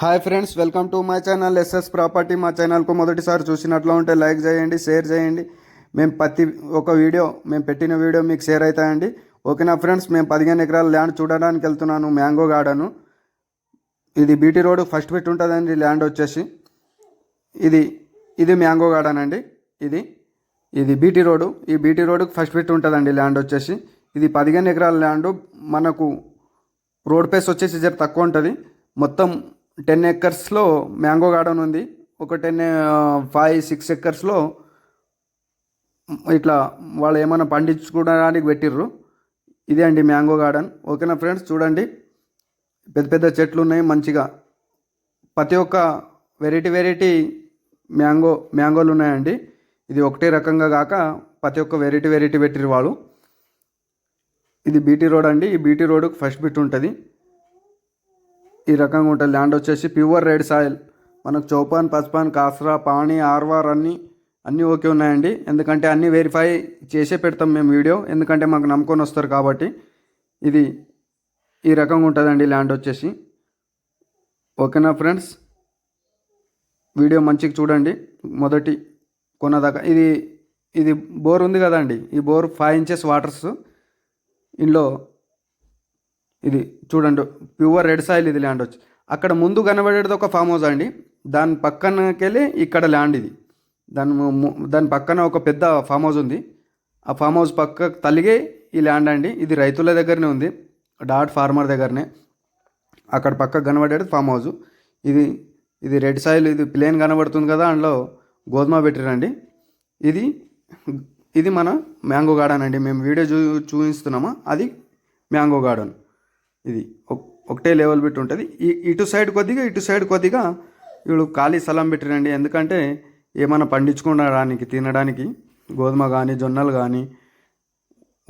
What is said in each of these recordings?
Hi friends welcome to my channel SS property మా ఛానల్కు మొదటిసారి చూసినట్లు ఉంటే లైక్ చేయండి షేర్ చేయండి. మేము ప్రతి ఒక వీడియో మేము పెట్టిన వీడియో మీకు షేర్ అవుతాయండి. ఓకేనా ఫ్రెండ్స్ మేము పదిహేను ఎకరాల ల్యాండ్ చూడడానికి వెళ్తున్నాను మ్యాంగో గార్డెను. ఇది బీటీ రోడ్ ఫస్ట్ బిట్ ఉంటుందండి ల్యాండ్ వచ్చేసి. ఇది ఇది మ్యాంగో గార్డెన్ అండి ఇది. ఇది బీటీ రోడ్డు ఈ బీటీ రోడ్కి ఫస్ట్ బిట్ ఉంటుందండి ల్యాండ్ వచ్చేసి. ఇది పదిహేను ఎకరాల ల్యాండ్ మనకు రోడ్ పేస్ వచ్చేసి జర తక్కువ ఉంటుంది. మొత్తం టెన్ ఎకర్స్లో మ్యాంగో గార్డెన్ ఉంది. ఒక టెన్ ఫైవ్ సిక్స్ ఎకర్స్లో ఇట్లా వాళ్ళు ఏమైనా పండించుకోవడానికి పెట్టిర్రు. ఇదే అండి మ్యాంగో గార్డెన్. ఓకేనా ఫ్రెండ్స్? చూడండి. పెద్ద పెద్ద చెట్లు ఉన్నాయి మంచిగా. ప్రతి ఒక్క వెరైటీ వెరైటీ మ్యాంగో మ్యాంగోలు ఉన్నాయండి. ఇది ఒకటే రకంగా కాక ప్రతి ఒక్క వెరైటీ వెరైటీ పెట్టిరు వాళ్ళు. ఇది బీటీ రోడ్ అండి. ఈ బీటీ రోడ్కి ఫస్ట్ బిట్ ఉంటుంది. ఈ రకంగా ఉంటుంది. ల్యాండ్ వచ్చేసి ప్యూర్ రెడ్ సాయిల్ మనకు చౌపాన్ పసుపాన్ కాసరా పాణి ఆర్వార్ అన్నీ అన్నీ ఓకే ఉన్నాయండి. ఎందుకంటే అన్నీ వెరిఫై చేసే పెడతాం మేము వీడియో ఎందుకంటే మాకు నమ్ముకొని వస్తారు కాబట్టి ఇది ఈ రకంగా ఉంటుందండి ల్యాండ్ వచ్చేసి. ఓకేనా ఫ్రెండ్స్ వీడియో మంచిగా చూడండి. మొదటి కొన్నదాకా. ఇది ఇది బోర్ ఉంది కదండి. ఈ బోర్ ఫైవ్ ఇంచెస్ వాటర్స్ ఇందులో ఇది చూడండి ప్యూర్ రెడ్ సాయిల్ ఇది ల్యాండ్ వచ్చి. అక్కడ ముందు కనబడేది ఒక ఫామ్ హౌస్ అండి. దాని పక్కనకెళ్ళి ఇక్కడ ల్యాండ్ ఇది. దాని ము- దాని పక్కన ఒక పెద్ద ఫామ్ హౌస్ ఉంది. ఆ ఫామ్ హౌస్ పక్క తలిగే ఈ ల్యాండ్ అండి. ఇది రైతుల దగ్గరనే ఉంది. డాట్ ఫార్మర్ దగ్గరనే. అక్కడ పక్క కనబడేది ఫామ్ హౌస్. ఇది ఇది రెడ్ సాయిల్ ఇది ప్లేన్ కనబడుతుంది కదా అందులో గోధుమ పెట్టిరండి. ఇది ఇది మన మ్యాంగో గార్డెన్ అండి. మేము వీడియో చూ చూపిస్తున్నామా అది మ్యాంగో గార్డెన్. ఇది ఒక్- ఒకటే లెవెల్ బిట్ ఉంటుంది. ఈ ఇటు సైడ్ కొద్దిగా ఇటు సైడ్ కొద్దిగా వీళ్ళు ఖాళీ స్థలం పెట్టిరండి. ఎందుకంటే ఏమైనా పండించుకోవడానికి తినడానికి గోధుమ కానీ జొన్నలు కానీ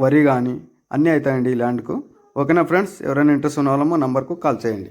వరి కానీ అన్నీ అవుతాయండి ఈ ల్యాండ్కు ఓకేనా ఫ్రెండ్స్ ఎవరైనా ఇంట్రెస్ట్ ఉన్న వాళ్ళమో నంబర్కు కాల్ చేయండి.